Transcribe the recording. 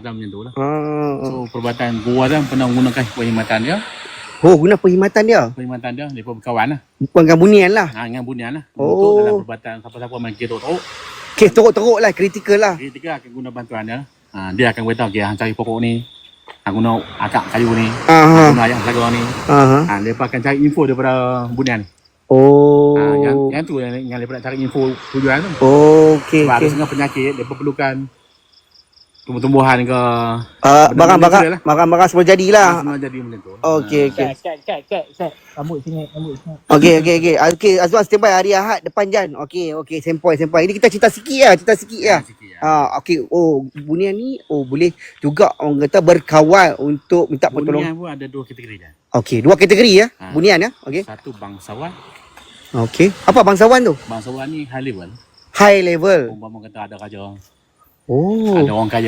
dah macam tu lah. Ah. So perbuatan gua dah pernah menggunakan perkhidmatan dia. Oh, guna perkhidmatan dia. Perkhidmatan dia, mereka berkawan lah. Bukan bunian lah. Ha, dengan bunian lah. Oh. Untuk dalam perbuatan siapa-siapa main kira teruk. Kes teruk-teruk lah, kritikal lah. Tiga akan guna bantuan dia. Ha, dia akan beritahu, okay, hang cari pokok ni. Hang guna akak kayu ni. Aha. guna ayam saga ni. Aha. Ha, mereka akan cari info daripada bunian. Oh. Ha, yang, yang tu yang, yang mereka nak cari info tujuan tu. Oh, okey, Sebab ada okey. setengah penyakit, mereka perlukan tumbuh-tumbuhan ke. Ah, benda-benda barang-barang lah. barang-barang semua jadilah. Semua jadi macam tu. Okey, okey. Kat, kat, kat, kat. Rambut sini, rambut sini. Okey, okey, okey. Ah, Okey, Azwan standby hari Ahad depan Jan. Okey, okey, sempoi, sempoi. Ini kita cerita sikit lah, cerita sikit lah. Sikit, ya. Ah, okey. Oh, bunian ni oh boleh juga orang kata berkawan untuk minta Bunian pertolongan. pun ada dua kategori je. Okey, dua kategori ya. Ah. Bunian ya. Okey. Satu bangsawan. Okey. Apa bangsawan tu? Bangsawan ni high level. High level. Umpama kata ada raja, Oh. ada orang kaya.